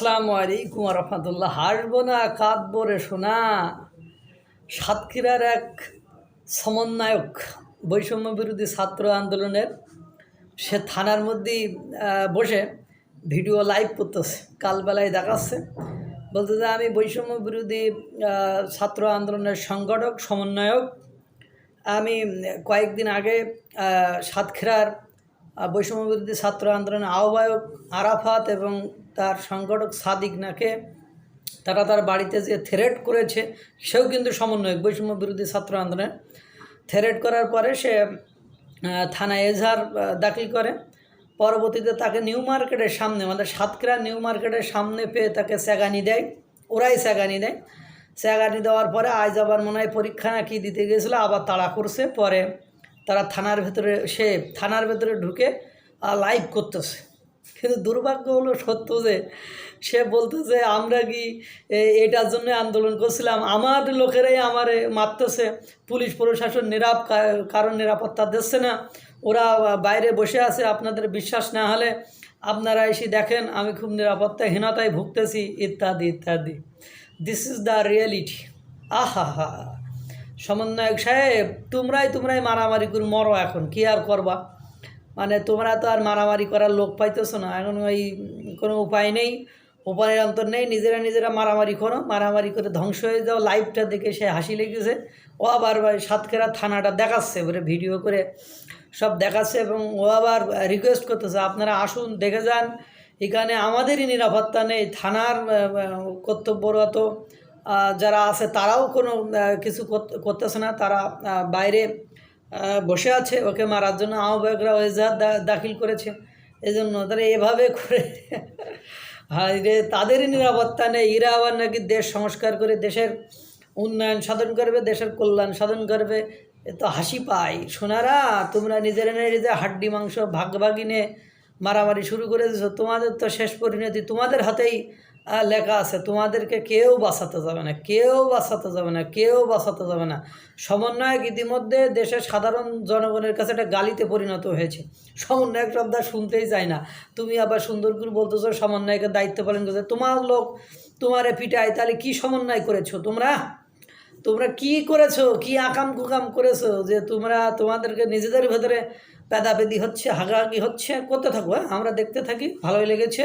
আসসালামু আলাইকুম রহমতুল্লাহ। হাসবো না, কাঁদবো রে শোনা সাতক্ষীরার এক সমন্বয়ক, বৈষম্য বিরোধী ছাত্র আন্দোলনের, সে থানার মধ্যেই বসে ভিডিও লাইভ করতেছে, কালবেলায় দেখাচ্ছে। বলতে যে আমি বৈষম্য বিরোধী ছাত্র আন্দোলনের সংগঠক, সমন্বয়ক। আমি কয়েকদিন আগে সাতক্ষীরার বৈষম্য ছাত্র আন্দোলনের আহ্বায়ক আরাফাত এবং তার সংগঠক সাদিক নাকে তারা তার বাড়িতে যে থ্রেট করেছে, সেও কিন্তু সমন্বয়ক বৈষম্য বিরোধী ছাত্র আন্দোলনের থ্রেট করার পরে সে থানায় এজাহার দাখিল করে। পরবর্তীতে তাকে নিউ মার্কেটের সামনে মানে সাতক্ষীরা নিউ মার্কেটের সামনে পেয়ে তাকে স্যাগানি দেয়। ওরাই স্যাগানি দেয়। স্যাগানি দেওয়ার পরে আজ আবার মনে হয় পরীক্ষা না কি দিতে গিয়েছিল, আবার তাড়া করছে। পরে তারা থানার ভেতরে, সে থানার ভেতরে ঢুকে লাইভ করতেছে। কিন্তু দুর্ভাগ্য হলো সত্য যে, সে বলতেছে, আমরা কি এটার জন্য আন্দোলন করছিলাম? আমার লোকেরাই আমারে মারতেছে। পুলিশ প্রশাসন নিরাপ কারণ নিরাপত্তা দিচ্ছে না। ওরা বাইরে বসে আছে, আপনাদের বিশ্বাস না হলে আপনারা এসে দেখেন, আমি খুব নিরাপত্তাহীনতায় ভুগতেছি। ইত্যাদি ইত্যাদি। দিস ইজ দ্য রিয়েলিটি আহা হা সমন্বয়ক সাহেব, তোমরাই তোমরাই মারামারি করে, মরো এখন, কি আর করবা? মানে তোমরা তো আর মারামারি করার লোক পাইতেছো না, এখন ওই কোনো উপায় নেই উপায়ের অন্তর নেই, নিজেরা নিজেরা মারামারি করো, মারামারি করে ধ্বংস হয়ে যাও, লাইভটা দেখে সে হাসি লেগেছে। ও আবার সাতক্ষীরা থানাটা দেখাচ্ছে, ওরে ভিডিও করে সব দেখাচ্ছে এবং ও আবার রিকোয়েস্ট করতেছে, আপনারা আসুন, দেখে যান। এখানে আমাদেরই নিরাপত্তা নেই, থানার কর্তব্যরত যারা আছে, তারাও কোনো কিছু করতে- করতেছে না। তারা বাইরে বসে আছে। ওকে মারার জন্য আহ্বায়করা এজাহার দাখিল করেছে। এই জন্য তারা এভাবে করে হায় তাদেরই নিরাপত্তা নেই। এরা আবার নাকি দেশ সংস্কার করে, দেশের উন্নয়ন সাধন করবে, দেশের কল্যাণ সাধন করবে। এ তো হাসি পায়। সোনারা, তোমরা নিজেরা নিজেদের হাড্ডি, মাংস ভাগভাগি নিয়ে মারামারি শুরু করে দিয়েছ। তোমাদের তো শেষ পরিণতি তোমাদের হাতেই লেখা আছে, তোমাদেরকে কেউ বাঁচাতে যাবে না, কেউ বাঁচাতে যাবে না, কেউ বাঁচাতে যাবে না। সমন্বয়ক ইতিমধ্যে দেশের সাধারণ জনগণের কাছে একটা গালিতে পরিণত হয়েছে। সমন্বয়ক শব্দ শুনতেই যায় না। তুমি আবার সুন্দর করে বলতেছো, সমন্বয়কের দায়িত্ব পালন করছে তোমার লোক তোমারে পিটায়, তাহলে কি সমন্বয় করেছ তোমরা? তোমরা কি করেছ? কি আকাম কুকাম করেছ? যে তোমরা তোমাদেরকে নিজেদের ভেতরে পেদাপেদি হচ্ছে, হাগাহাগি হচ্ছে? করতে থাকো হ্যাঁ? আমরা দেখতে থাকি, ভালোই লেগেছে।